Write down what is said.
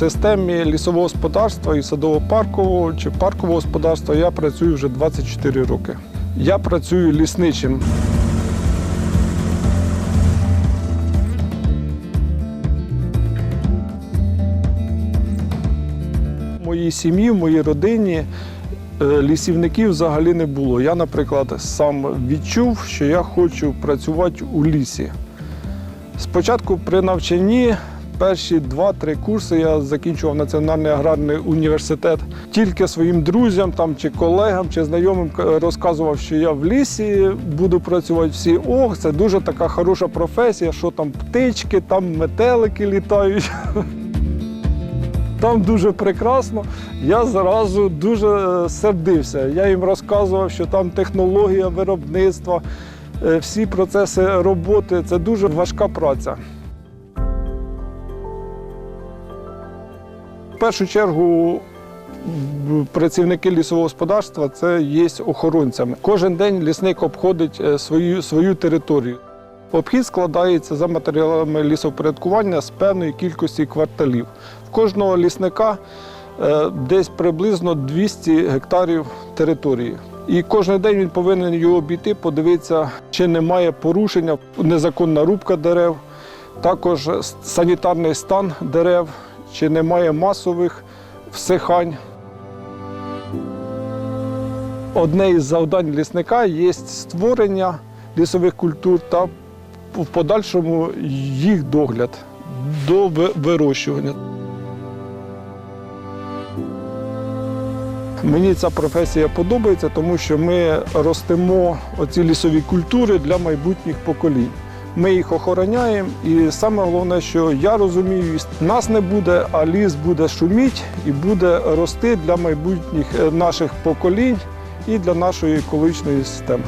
системі лісового господарства і садово-паркового чи паркового господарства я працюю вже 24 роки. Я працюю лісничим. В моїй сім'ї, в моїй родині е, лісівників взагалі не було. Я, наприклад, сам відчув, що я хочу працювати у лісі. Спочатку при навчанні перші два-три курси я закінчував Національний аграрний університет. Тільки своїм друзям там, чи колегам, чи знайомим розказував, що я в лісі буду працювати всі. Ох, це дуже така хороша професія, що там птички, там метелики літають. Там дуже прекрасно. Я зразу дуже е, сердився. Я їм розказував, що там технологія виробництва, е, всі процеси роботи це дуже важка праця. Першу чергу працівники лісового господарства це є охоронцями. Кожен день лісник обходить е, свою, свою територію. Обхід складається за матеріалами лісовпорядкування з певної кількості кварталів. В кожного лісника е, десь приблизно 200 гектарів території. І кожен день він повинен його обійти, подивитися, чи немає порушення, незаконна рубка дерев, також санітарний стан дерев, чи немає масових всихань. Одне із завдань лісника є створення лісових культур та в подальшому їх догляд до вирощування. Мені ця професія подобається, тому що ми ростимо оці лісові культури для майбутніх поколінь. Ми їх охороняємо, і саме головне, що я розумію, нас не буде, а ліс буде шуміть і буде рости для майбутніх е, наших поколінь і для нашої екологічної системи.